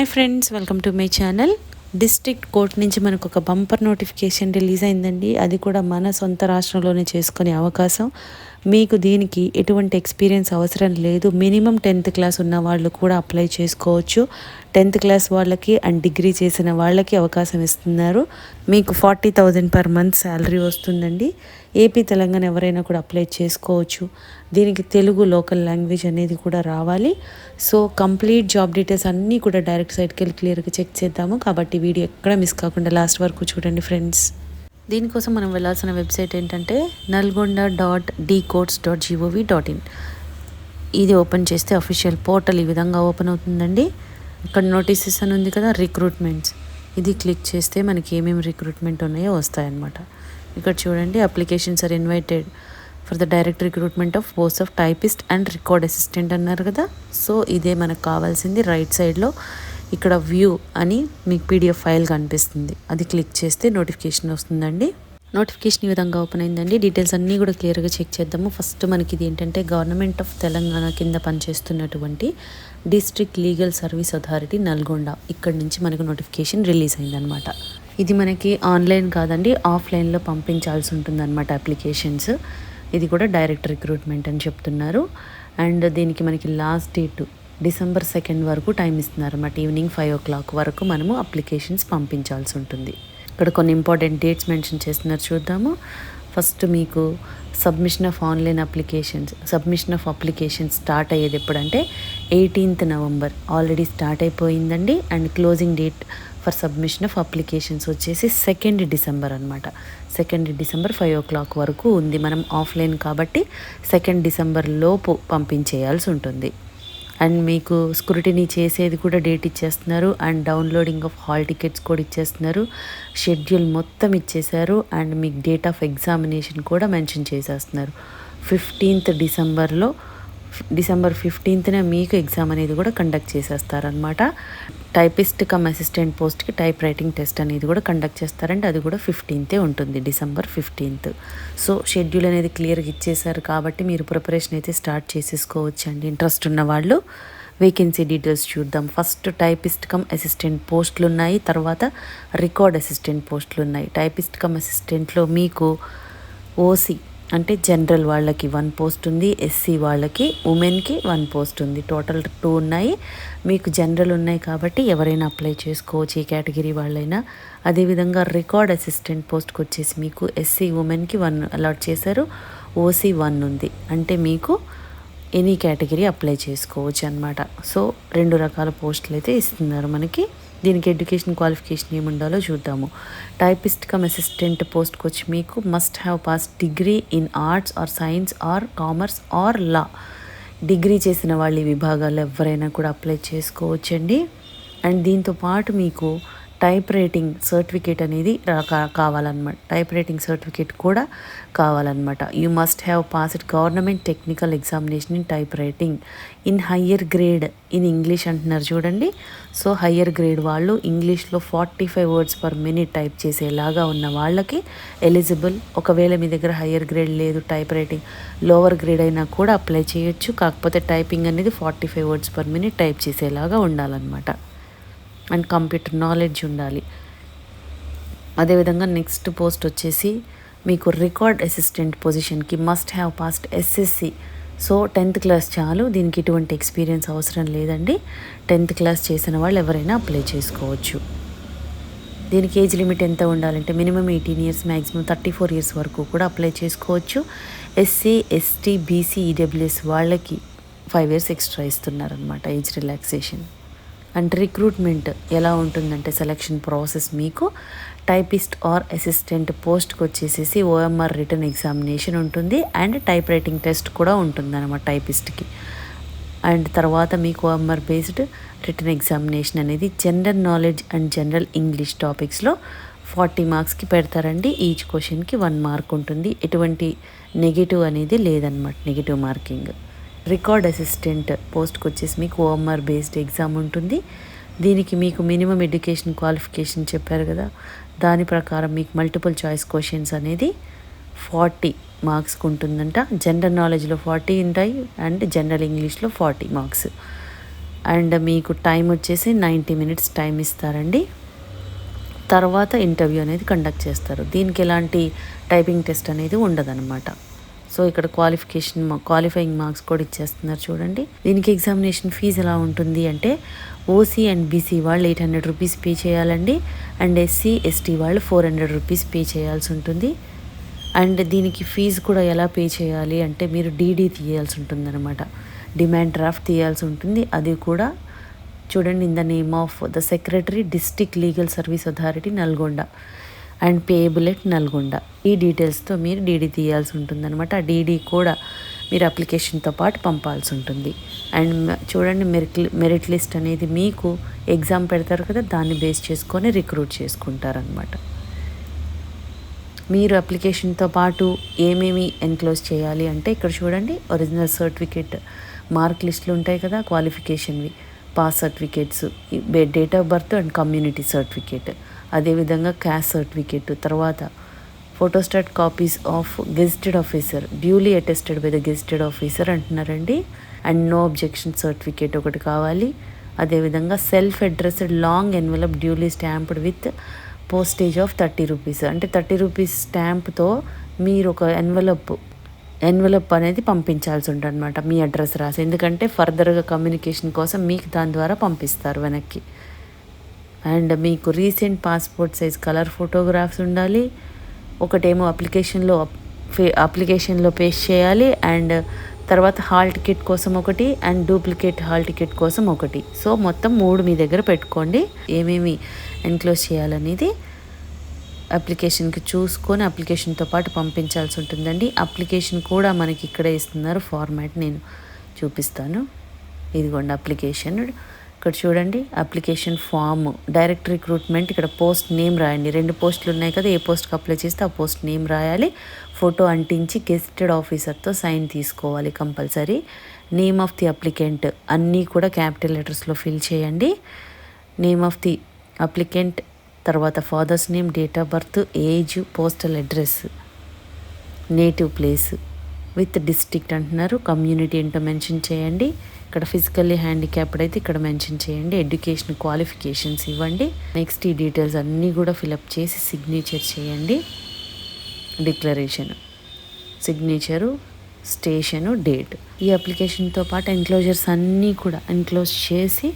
Hi friends welcome to my channel. District court నుంచి మనకు ఒక బంపర్ నోటిఫికేషన్ రిలీజ్ అయిందండి. అది కూడా మన సొంత రాష్ట్రంలోనే చేసుకునే అవకాశం. మీకు దీనికి ఎటువంటి ఎక్స్పీరియన్స్ అవసరం లేదు. మినిమం టెన్త్ క్లాస్ ఉన్న వాళ్ళు కూడా అప్లై చేసుకోవచ్చు. టెన్త్ క్లాస్ వాళ్ళకి అండ్ డిగ్రీ చేసిన వాళ్ళకి అవకాశం ఇస్తున్నారు. మీకు forty thousand per month salary వస్తుందండి. ఏపీ తెలంగాణ ఎవరైనా కూడా అప్లై చేసుకోవచ్చు. దీనికి తెలుగు లోకల్ లాంగ్వేజ్ అనేది కూడా రావాలి. సో కంప్లీట్ జాబ్ డీటెయిల్స్ అన్నీ కూడా డైరెక్ట్ సైట్కి వెళ్ళి క్లియర్గా చెక్ చేద్దాము. కాబట్టి వీడియో ఎక్కడ మిస్ కాకుండా లాస్ట్ వరకు చూడండి ఫ్రెండ్స్. దీనికోసం మనం వెళ్ళాల్సిన వెబ్సైట్ ఏంటంటే Nalgonda dot D courts dot GOV dot in ఇది ఓపెన్ చేస్తే అఫీషియల్ పోర్టల్ ఈ విధంగా ఓపెన్ అవుతుందండి. ఇక్కడ నోటీసెస్ అని ఉంది కదా రిక్రూట్మెంట్స్ ఇది క్లిక్ చేస్తే మనకి ఏమేమి రిక్రూట్మెంట్ ఉన్నాయో వస్తాయన్నమాట. ఇక్కడ చూడండి applications are invited for the direct recruitment of post of typist and record assistant అన్నారు కదా. సో ఇదే మనకు కావాల్సింది రైట్ సైడ్లో. ఇక్కడ వ్యూ అని మీకు పీడిఎఫ్ ఫైల్ కనిపిస్తుంది. అది క్లిక్ చేస్తే నోటిఫికేషన్ వస్తుందండి. నోటిఫికేషన్ ఈ విధంగా ఓపెన్ అయిందండి. డీటెయిల్స్ అన్నీ కూడా క్లియర్గా చెక్ చేద్దాము. ఫస్ట్ మనకి ఇది ఏంటంటే గవర్నమెంట్ ఆఫ్ తెలంగాణ కింద పనిచేస్తున్నటువంటి district legal service authority Nalgonda. ఇక్కడ నుంచి మనకు నోటిఫికేషన్ రిలీజ్ అయిందనమాట. ఇది మనకి ఆన్లైన్ కాదండి ఆఫ్లైన్లో పంపించాల్సి ఉంటుందన్నమాట అప్లికేషన్స్. ఇది కూడా డైరెక్ట్ రిక్రూట్మెంట్ అని చెప్తున్నారు. అండ్ దీనికి మనకి లాస్ట్ డేట్ డిసెంబర్ సెకండ్ వరకు టైం ఇస్తున్నారు అన్నమాట ఈవినింగ్ ఫైవ్ ఓ క్లాక్ వరకు మనము అప్లికేషన్స్ పంపించాల్సి ఉంటుంది. ఇక్కడ కొన్ని ఇంపార్టెంట్ డేట్స్ మెన్షన్ చేస్తున్నారు చూద్దాము. ఫస్ట్ మీకు submission of online applications submission of applications start అయ్యేది ఎప్పుడంటే ఎయిటీన్త్ నవంబర్. ఆల్రెడీ స్టార్ట్ అయిపోయిందండి. And closing date for submission of applications వచ్చేసి సెకండ్ డిసెంబర్ అనమాట second December five o'clock వరకు ఉంది. మనం ఆఫ్లైన్ కాబట్టి సెకండ్ డిసెంబర్ లోపు పంపించేయాల్సి ఉంటుంది. అండ్ మీకు స్క్రూటినీ చేసేది కూడా డేట్ ఇచ్చేస్తున్నారు and downloading of hall tickets కూడా ఇచ్చేస్తున్నారు. షెడ్యూల్ మొత్తం ఇచ్చేశారు అండ్ మీకు డేట్ ఆఫ్ ఎగ్జామినేషన్ కూడా మెన్షన్ చేసేస్తున్నారు. ఫిఫ్టీన్త్ డిసెంబర్లో డిసెంబర్ ఫిఫ్టీన్త్న మీకు ఎగ్జామ్ అనేది కూడా కండక్ట్ చేసేస్తారనమాట టైపిస్ట్ కమ్ అసిస్టెంట్ పోస్ట్కి టైప్ రైటింగ్ టెస్ట్ అనేది కూడా కండక్ట్ చేస్తారండి. అది కూడా ఫిఫ్టీన్తే ఉంటుంది. December fifteenth. సో షెడ్యూల్ అనేది క్లియర్గా ఇచ్చేసారు కాబట్టి మీరు ప్రిపరేషన్ అయితే స్టార్ట్ చేసేసుకోవచ్చు అండి ఇంట్రెస్ట్ ఉన్న వాళ్ళు వేకెన్సీ డీటెయిల్స్ చూద్దాం. ఫస్ట్ టైపిస్ట్ కమ్ అసిస్టెంట్ పోస్టులు ఉన్నాయి. తర్వాత రికార్డ్ అసిస్టెంట్ పోస్టులు ఉన్నాయి. టైపిస్ట్ కమ్ అసిస్టెంట్లో మీకు ఓసీ అంటే జనరల్ వాళ్ళకి వన్ పోస్ట్ ఉంది ఎస్సీ వాళ్ళకి ఉమెన్కి వన్ పోస్ట్ ఉంది. టోటల్ టూ ఉన్నాయి. మీకు జనరల్ ఉన్నాయి కాబట్టి ఎవరైనా అప్లై చేసుకోవచ్చు ఈ కేటగిరీ వాళ్ళైనా. అదేవిధంగా రికార్డ్ అసిస్టెంట్ పోస్ట్కి వచ్చేసి మీకు ఎస్సీ ఉమెన్కి వన్ అలాట్ చేశారు. ఓసీ వన్ ఉంది. అంటే మీకు ఎనీ కేటగిరీ అప్లై చేసుకోవచ్చు అనమాట సో రెండు రకాల పోస్టులు అయితే ఇస్తున్నారు మనకి. దీనికి ఎడ్యుకేషన్ క్వాలిఫికేషన్ ఏముండాలో చూద్దాము. టైపిస్ట్ కమ్ అసిస్టెంట్ పోస్ట్కి వచ్చి మీకు must have pass degree in arts or science or commerce or law. Degree చేసిన వాళ్ళ ఈ విభాగాల్లో ఎవరైనా కూడా అప్లై చేసుకోవచ్చండి. అండ్ దీంతో పాటు మీకు టైప్ రైటింగ్ సర్టిఫికేట్ అనేది కావాలన్నమాట. టైప్ రైటింగ్ సర్టిఫికేట్ కూడా కావాలన్నమాట. You must have passed government technical examination in type writing in higher grade in English అంటున్నారు చూడండి. సో హయ్యర్ గ్రేడ్ వాళ్ళు ఇంగ్లీష్లో forty five words per minute type చేసేలాగా ఉన్న వాళ్ళకి ఎలిజిబుల్ ఒకవేళ మీ దగ్గర హయ్యర్ గ్రేడ్ లేదు టైప్ రైటింగ్ లోవర్ గ్రేడ్ అయినా కూడా అప్లై చేయొచ్చు. కాకపోతే టైపింగ్ అనేది forty five words per minute type చేసేలాగా ఉండాలన్నమాట. అండ్ కంప్యూటర్ నాలెడ్జ్ ఉండాలి. అదేవిధంగా నెక్స్ట్ పోస్ట్ వచ్చేసి మీకు రికార్డ్ అసిస్టెంట్ పొజిషన్కి must have passed SSC. So tenth class చాలు దీనికి ఎటువంటి ఎక్స్పీరియన్స్ అవసరం లేదండి. టెన్త్ క్లాస్ చేసిన వాళ్ళు ఎవరైనా అప్లై చేసుకోవచ్చు. దీనికి ఏజ్ లిమిట్ ఎంత ఉండాలంటే minimum eighteen years maximum thirty four years వరకు కూడా అప్లై చేసుకోవచ్చు. ఎస్సీ ఎస్టీ బీసీ ఈడబ్ల్యూఎస్ వాళ్ళకి ఫైవ్ ఇయర్స్ ఎక్స్ట్రా ఇస్తున్నారనమాట ఏజ్ రిలాక్సేషన్. అండ్ రిక్రూట్మెంట్ ఎలా ఉంటుందంటే సెలక్షన్ ప్రాసెస్ మీకు టైపిస్ట్ ఆర్ అసిస్టెంట్ పోస్ట్కి వచ్చేసేసి ఓఎంఆర్ రిటర్న్ ఎగ్జామినేషన్ ఉంటుంది అండ్ టైప్ రైటింగ్ టెస్ట్ కూడా ఉంటుంది అనమాట టైపిస్ట్కి. అండ్ తర్వాత మీకు ఓఎంఆర్ బేస్డ్ రిటర్న్ ఎగ్జామినేషన్ అనేది general knowledge and general English టాపిక్స్లో forty మార్క్స్కి పెడతారండి. ఈచ్ క్వశ్చన్కి వన్ మార్క్ ఉంటుంది. ఎటువంటి నెగిటివ్ అనేది లేదనమాట నెగిటివ్ మార్కింగ్. రికార్డ్ అసిస్టెంట్ పోస్ట్కి వచ్చేసి మీకు ఓఎంఆర్ బేస్డ్ ఎగ్జామ్ ఉంటుంది. దీనికి మీకు మినిమం ఎడ్యుకేషన్ క్వాలిఫికేషన్ చెప్పారు కదా. దాని ప్రకారం మీకు మల్టిపుల్ చాయిస్ క్వశ్చన్స్ అనేది ఫార్టీ మార్క్స్కి ఉంటుందంట. జనరల్ నాలెడ్జ్లో ఫార్టీ ఉంటాయి అండ్ జనరల్ ఇంగ్లీష్లో ఫార్టీ మార్క్స్. అండ్ మీకు టైం వచ్చేసి నైంటీ మినిట్స్ టైం ఇస్తారండి. తర్వాత ఇంటర్వ్యూ అనేది కండక్ట్ చేస్తారు. దీనికి ఎలాంటి టైపింగ్ టెస్ట్ అనేది ఉండదన్నమాట. సో ఇక్కడ క్వాలిఫికేషన్ క్వాలిఫైయింగ్ మార్క్స్ కూడా ఇచ్చేస్తున్నారు చూడండి. దీనికి ఎగ్జామినేషన్ ఫీజు ఎలా ఉంటుంది అంటే ఓసీ అండ్ బీసీ వాళ్ళు ఎయిట్ హండ్రెడ్ రూపీస్ పే చేయాలండి. అండ్ ఎస్సీ ఎస్టీ వాళ్ళు ఫోర్ హండ్రెడ్ రూపీస్ పే చేయాల్సి ఉంటుంది. అండ్ దీనికి ఫీజు కూడా ఎలా పే చేయాలి అంటే మీరు డీడీ తీయాల్సి ఉంటుందన్నమాట. డిమాండ్ డ్రాఫ్ట్ తీయాల్సి ఉంటుంది. అది కూడా చూడండి in the name of the secretary district legal service authority Nalgonda and payable at Nalgonda. ఈ డీటెయిల్స్తో మీరు డీడీ తీయాల్సి ఉంటుందన్నమాట. ఆ డీడీ కూడా మీరు అప్లికేషన్తో పాటు పంపాల్సి ఉంటుంది. అండ్ చూడండి మెరిట్ మెరిట్ లిస్ట్ అనేది మీకు ఎగ్జామ్ పెడతారు కదా దాన్ని బేస్ చేసుకొని రిక్రూట్ చేసుకుంటారనమాట మీరు అప్లికేషన్తో పాటు ఏమేమి ఎన్క్లోజ్ చేయాలి అంటే ఇక్కడ చూడండి ఒరిజినల్ సర్టిఫికేట్ మార్క్ లిస్టులు ఉంటాయి కదా క్వాలిఫికేషన్వి. Pass certificates date of birth and community certificate. అదేవిధంగా క్యాస్ట్ సర్టిఫికేట్ తర్వాత photostat copies of gazetted officer duly attested by the gazetted officer అంటున్నారండి. అండ్ నో అబ్జెక్షన్ సర్టిఫికేట్ ఒకటి కావాలి. అదేవిధంగా self addressed long envelope duly stamped with postage of thirty rupees. అంటే thirty rupees స్టాంప్తో మీరు ఒక ఎన్వలప్ ఎన్వలప్ అనేది పంపించాల్సి ఉంటుంది అనమాట మీ అడ్రస్ రాసి. ఎందుకంటే ఫర్దర్గా కమ్యూనికేషన్ కోసం మీకు దాని ద్వారా పంపిస్తారు వెనక్కి. అండ్ మీకు recent passport size colour photographs ఉండాలి. ఒకటేమో అప్లికేషన్లో ఫే- అప్లికేషన్లో పేస్ట్ చేయాలి. అండ్ తర్వాత హాల్ టికెట్ కోసం ఒకటి అండ్ డూప్లికేట్ హాల్ టికెట్ కోసం ఒకటి. సో మొత్తం మూడు మీ దగ్గర పెట్టుకోండి. ఏమేమి ఎన్క్లోజ్ చేయాలనేది అప్లికేషన్కి చూసుకొని అప్లికేషన్తో పాటు పంపించాల్సి ఉంటుందండి. అప్లికేషన్ కూడా మనకి ఇక్కడే ఇస్తున్నారు ఫార్మాట్ నేను చూపిస్తాను. ఇదిగోండి అప్లికేషన్. ఇక్కడ చూడండి అప్లికేషన్ ఫామ్ డైరెక్ట్ రిక్రూట్మెంట్ ఇక్కడ పోస్ట్ నేమ్ రాయండి. రెండు పోస్టులు ఉన్నాయి కదా ఏ పోస్ట్కి అప్లై చేస్తే ఆ పోస్ట్ నేమ్ రాయాలి. ఫోటో అంటించి గెస్టెడ్ ఆఫీసర్తో సైన్ తీసుకోవాలి compulsory name of the applicant అన్నీ కూడా క్యాపిటల్ లెటర్స్లో ఫిల్ చేయండి. నేమ్ ఆఫ్ ది అప్లికెంట్ తర్వాత father's name date of birth age postal address native place with district అంటున్నారు. కమ్యూనిటీ ఏంటో మెన్షన్ చేయండి. ఇక్కడ ఫిజికల్లీ హ్యాండిక్యాప్డ్ అయితే ఇక్కడ మెన్షన్ చేయండి. ఎడ్యుకేషన్ క్వాలిఫికేషన్స్ ఇవ్వండి. నెక్స్ట్ ఈ డీటెయిల్స్ అన్నీ కూడా ఫిలప్ చేసి సిగ్నేచర్ చేయండి. డిక్లరేషన్ సిగ్నేచరు స్టేషను డేట్ ఈ అప్లికేషన్తో పాటు ఎన్క్లోజర్స్ అన్నీ కూడా ఎన్క్లోజ్ చేసి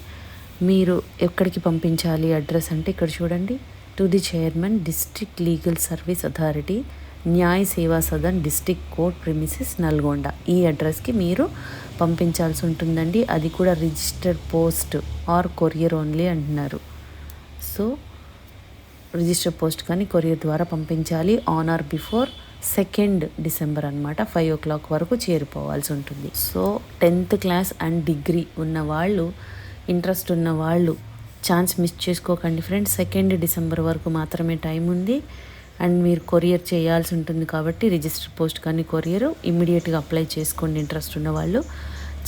మీరు ఎక్కడికి పంపించాలి అడ్రస్ అంటే ఇక్కడ చూడండి. To the chairman district legal service authority Nyaya Seva Sadan district court premises Nalgonda. ఈ అడ్రస్కి మీరు పంపించాల్సి ఉంటుందండి. అది కూడా registered post or courier only అంటున్నారు. సో రిజిస్టర్ పోస్ట్ కానీ కొరియర్ ద్వారా పంపించాలి. On or before second December అనమాట ఫైవ్ ఓ క్లాక్ వరకు చేరిపోవాల్సి ఉంటుంది. So tenth class and degree ఉన్న వాళ్ళు ఇంట్రెస్ట్ ఉన్న వాళ్ళు ఛాన్స్ మిస్ చేసుకోకండి ఫ్రెండ్స్. సెకండ్ డిసెంబర్ వరకు మాత్రమే టైం ఉంది అండ్ మీరు కొరియర్ చేయాల్సి ఉంటుంది కాబట్టి రిజిస్టర్ పోస్ట్ కానీ కొరియర్ ఇమ్మీడియట్గా అప్లై చేసుకోండి ఇంట్రెస్ట్ ఉన్న వాళ్ళు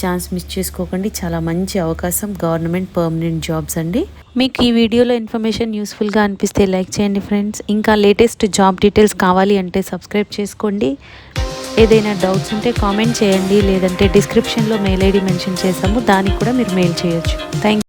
ఛాన్స్ మిస్ చేసుకోకండి. చాలా మంచి అవకాశం. గవర్నమెంట్ పర్మనెంట్ జాబ్స్ అండి. మీకు ఈ వీడియోలో ఇన్ఫర్మేషన్ యూస్ఫుల్గా అనిపిస్తే లైక్ చేయండి ఫ్రెండ్స్. ఇంకా లేటెస్ట్ జాబ్ డీటెయిల్స్ కావాలి అంటే సబ్స్క్రైబ్ చేసుకోండి. ఏదైనా డౌట్స్ ఉంటే కామెంట్ చేయండి. లేదంటే డిస్క్రిప్షన్లో మెయిల్ ఐడి మెన్షన్ చేసాము దానికి కూడా మీరు మెయిల్ చేయొచ్చు. థ్యాంక్